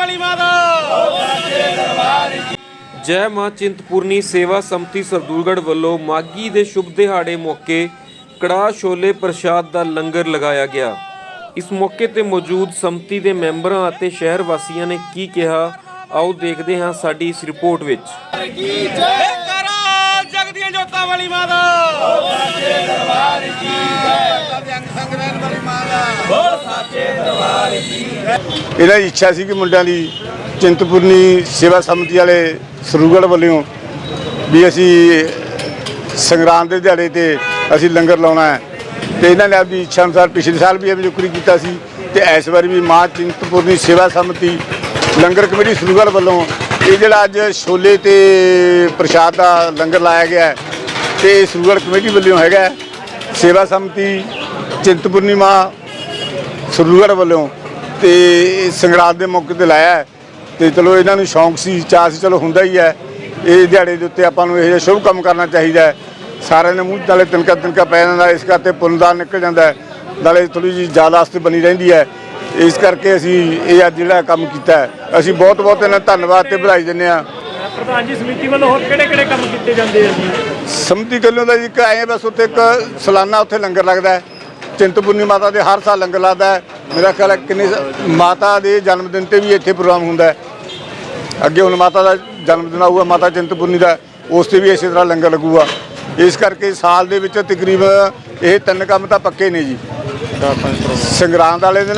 ਵਾਲੀ ਮਾਤਾ। ਜੈ ਮਾਂ ਚਿੰਤਪੂਰਨੀ ਸੇਵਾ ਸੰਮਤੀ ਸਰਦੂਲਗੜ੍ਹ ਵੱਲੋਂ ਮਾਗੀ ਦੇ ਸ਼ੁਭ ਦਿਹਾੜੇ ਮੌਕੇ ਕੜਾ ਛੋਲੇ ਪ੍ਰਸ਼ਾਦ ਦਾ ਲੰਗਰ ਲਗਾਇਆ ਗਿਆ। ਇਸ ਮੌਕੇ ਤੇ ਮੌਜੂਦ ਸੰਮਤੀ ਦੇ ਮੈਂਬਰਾਂ ਅਤੇ ਸ਼ਹਿਰ ਵਾਸੀਆਂ ਨੇ ਕੀ ਕਿਹਾ ਆਓ ਦੇਖਦੇ ਹਾਂ ਸਾਡੀ ਇਸ ਰਿਪੋਰਟ ਵਿੱਚ। ਇਹਨਾਂ ਦੀ ਇੱਛਾ ਸੀ ਕਿ ਮੁੰਡਿਆਂ ਦੀ ਚਿੰਤਪੁਰਨੀ ਸੇਵਾ ਸਮਿਤੀ ਵਾਲੇ ਸਰੂਗੜ ਵੱਲੋਂ ਵੀ ਅਸੀਂ ਸੰਗਰਾਮ ਦੇ ਦਿਹਾੜੇ ਤੇ ਅਸੀਂ ਲੰਗਰ ਲਾਉਣਾ ਹੈ। ਤੇ ਇਹਨਾਂ ਨੇ ਆਪਣੀ ਇੱਛਾ ਅਨੁਸਾਰ ਪਿਛਲੇ ਸਾਲ ਵੀ ਇਹ ਜ਼ਿਕਰ ਕੀਤਾ ਸੀ ਤੇ ਇਸ ਵਾਰ ਵੀ ਮਾਂ ਚਿੰਤਪੁਰਨੀ ਸੇਵਾ ਸਮਿਤੀ ਲੰਗਰ ਕਮੇਟੀ ਸਰੂਗੜ ਵੱਲੋਂ ਇਹ ਜਿਹੜਾ ਅੱਜ ਛੋਲੇ ਤੇ ਪ੍ਰਸ਼ਾਦ ਦਾ ਲੰਗਰ ਲਾਇਆ ਗਿਆ ਹੈ ਤੇ ਇਹ ਸਰੂਗੜ ਕਮੇਟੀ ਵੱਲੋਂ ਹੈਗਾ ਸੇਵਾ ਸਮਿਤੀ ਚਿੰਤਪੁਰਨੀ ਮਾਂ ਸਰੂਗੜ ਵੱਲੋਂ ਤੇ ਸੰਗਰਾਂਦ ਦੇ ਮੌਕੇ ਤੇ ਲਾਇਆ ਤੇ ਚਲੋ ਇਹਨਾਂ ਨੂੰ ਸ਼ੌਂਕ ਸੀ ਚਾਅ ਸੀ ਚਲੋ ਹੁੰਦਾ ਹੀ ਹੈ। ਇਹ ਦਿਹਾੜੇ ਦੇ ਉੱਤੇ ਆਪਾਂ ਨੂੰ ਇਹ ਜਿਹਾ ਸ਼ੁਭ ਕੰਮ ਕਰਨਾ ਚਾਹੀਦਾ ਹੈ। ਸਾਰਿਆਂ ਦੇ ਮੂੰਹ ਨਾਲੇ ਤਿਨਕਾ ਤਿਨਕਾ ਪੈ ਜਾਂਦਾ ਇਸ ਕਰਕੇ ਪੁੰਨਦਾਨ ਨਿਕਲ ਜਾਂਦਾ ਨਾਲੇ ਥੋੜੀ ਜਿਹੀ ਯਾਦਾਸ਼ਤ ਬਣੀ ਰਹਿੰਦੀ ਹੈ। ਇਸ ਕਰਕੇ ਅਸੀਂ ਇਹ ਅੱਜ ਜਿਹੜਾ ਕੰਮ ਕੀਤਾ ਅਸੀਂ ਬਹੁਤ ਬਹੁਤ ਇਹਨਾਂ ਧੰਨਵਾਦ ਤੇ ਵਧਾਈ ਦਿੰਦੇ ਹਾਂ। ਪ੍ਰਧਾਨ ਜੀ ਸਮਿਤੀ ਵੱਲੋਂ ਹੋਰ ਕਿਹੜੇ ਕਿਹੜੇ ਕੰਮ ਕੀਤੇ ਜਾਂਦੇ ਆ ਜੀ? ਸਮਿਤੀ ਵੱਲੋਂ ਦਾ ਜੀ ਇੱਕ ਐਂ ਬਸ ਉੱਥੇ ਇੱਕ ਸਾਲਾਨਾ ਉੱਥੇ ਲੰਗਰ ਲੱਗਦਾ ਹੈ। ਚਿੰਤਪੁਰਨੀ ਮਾਤਾ ਦੇ ਹਰ ਸਾਲ ਲੰਗਰ ਲੱਗਦਾ ਹੈ। ਮੇਰਾ ਖਿਆਲ ਹੈ ਕਿੰਨੇ ਸ- ਮਾਤਾ ਦੇ ਜਨਮ ਦਿਨ ਤੇ ਵੀ ਇੱਥੇ ਪ੍ਰੋਗਰਾਮ ਹੁੰਦਾ ਹੈ। ਅੱਗੇ ਹੁਣ ਮਾਤਾ ਦਾ ਜਨਮ ਦਿਨ ਆਊਗਾ ਮਾਤਾ ਚਿੰਤਪੁਰਨੀ ਦਾ ਉਸ ਤੇ ਵੀ ਇਸੇ ਤਰ੍ਹਾਂ ਲੰਗਰ ਲੱਗੂਗਾ। ਇਸ ਕਰਕੇ ਸਾਲ ਦੇ ਵਿੱਚ ਤਕਰੀਬਨ ਇਹ ਤਿੰਨ ਕੰਮ ਤਾਂ ਪੱਕੇ ਨੇ ਜੀ। ਸੰਗਰਾਂਦ ਵਾਲੇ ਦਿਨ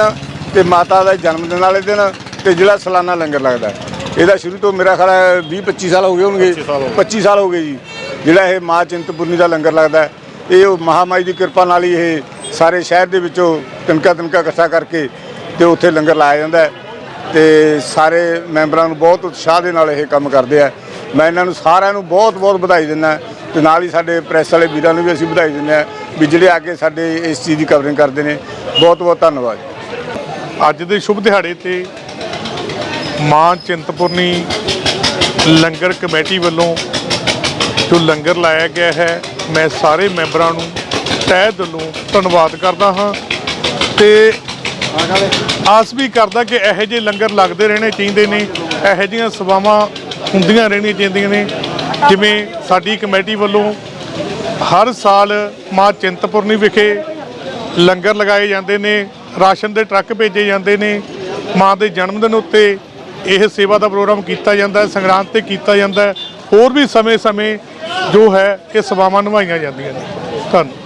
ਤੇ ਮਾਤਾ ਦਾ ਜਨਮ ਦਿਨ ਵਾਲੇ ਦਿਨ ਤੇ ਜਿਹੜਾ ਸਾਲਾਨਾ ਲੰਗਰ ਲੱਗਦਾ ਹੈ। ਇਹਦਾ ਸ਼ੁਰੂ ਤੋਂ ਮੇਰਾ ਖਿਆਲ ਹੈ 20 25 ਸਾਲ ਹੋ ਗਏ ਹੋਣਗੇ। 25 ਸਾਲ ਹੋ ਗਏ ਜੀ। ਜਿਹੜਾ ਇਹ ਮਾਂ ਚਿੰਤਪੁਰਨੀ ਦਾ ਲੰਗਰ ਲੱਗਦਾ ਹੈ। ਇਹ ਉਹ ਮਹਾਮਾਈ ਦੀ ਕਿਰਪਾ ਨਾਲ ਹੀ ਇਹ ਸਾਰੇ ਸ਼ਹਿਰ ਦੇ ਵਿੱਚੋਂ ਤਿਨਕਾ ਤਿਨਕਾ ਇਕੱਠਾ ਕਰਕੇ ਤੇ ਉੱਥੇ ਲੰਗਰ ਲਾਇਆ ਜਾਂਦਾ ਹੈ ਤੇ ਸਾਰੇ ਮੈਂਬਰਾਂ ਨੂੰ ਬਹੁਤ ਉਤਸ਼ਾਹ ਦੇ ਨਾਲ ਇਹ ਕੰਮ ਕਰਦੇ ਆ। ਮੈਂ ਇਹਨਾਂ ਨੂੰ ਸਾਰਿਆਂ ਨੂੰ ਬਹੁਤ ਬਹੁਤ ਵਧਾਈ ਦਿੰਦਾ ਤੇ ਨਾਲ ਹੀ ਸਾਡੇ ਪ੍ਰੈਸ ਵਾਲੇ ਵੀਰਾਂ ਨੂੰ ਵੀ ਅਸੀਂ ਵਧਾਈ ਦਿੰਦੇ ਆ ਵੀ ਜਿਹੜੇ ਅੱਗੇ ਸਾਡੇ ਇਸ ਚੀਜ਼ ਦੀ ਕਵਰਿੰਗ ਕਰਦੇ ਨੇ। ਬਹੁਤ ਬਹੁਤ ਧੰਨਵਾਦ। ਅੱਜ ਦੇ ਸ਼ੁਭ ਦਿਹਾੜੇ ਤੇ ਮਾਂ ਚਿੰਤਪੁਰਨੀ ਲੰਗਰ ਕਮੇਟੀ ਵੱਲੋਂ ਜੋ ਲੰਗਰ ਲਾਇਆ ਗਿਆ ਹੈ, ਮੈਂ ਸਾਰੇ ਮੈਂਬਰਾਂ ਨੂੰ ਤਹਿ ਦਿਲੋਂ ਧੰਨਵਾਦ ਕਰਦਾ ਹਾਂ ਤੇ ਆਸ ਵੀ ਕਰਦਾ ਕਿ ਇਹੋ ਜਿਹੇ ਲੰਗਰ ਲੱਗਦੇ ਰਹਿਣੇ ਚਾਹੀਦੇ ਨੇ, ਇਹੋ ਜਿਹੀਆਂ ਸੇਵਾਵਾਂ ਹੁੰਦੀਆਂ ਰਹਿਣੀਆਂ ਚਾਹੀਦੀਆਂ ਨੇ। ਜਿਵੇਂ ਸਾਡੀ ਕਮੇਟੀ ਵੱਲੋਂ ਹਰ ਸਾਲ ਮਾਂ ਚਿੰਤਪੁਰਨੀ ਵਿਖੇ ਲੰਗਰ ਲਗਾਏ ਜਾਂਦੇ ਨੇ, ਰਾਸ਼ਨ ਦੇ ਟਰੱਕ ਭੇਜੇ ਜਾਂਦੇ ਨੇ, ਮਾਂ ਦੇ ਜਨਮ ਦਿਨ ਉੱਤੇ ਇਹ ਸੇਵਾ ਦਾ ਪ੍ਰੋਗਰਾਮ ਕੀਤਾ ਜਾਂਦਾ ਹੈ, ਸੰਗਰਾਂਦ ਤੇ ਕੀਤਾ ਜਾਂਦਾ ਹੈ। ਹੋਰ ਵੀ ਸਮੇਂ-ਸਮੇਂ ਜੋ ਹੈ, ਇਹ ਸੇਵਾਵਾਂ ਨਿਭਾਈਆਂ ਜਾਂਦੀਆਂ ਨੇ। ਧੰਨਵਾਦ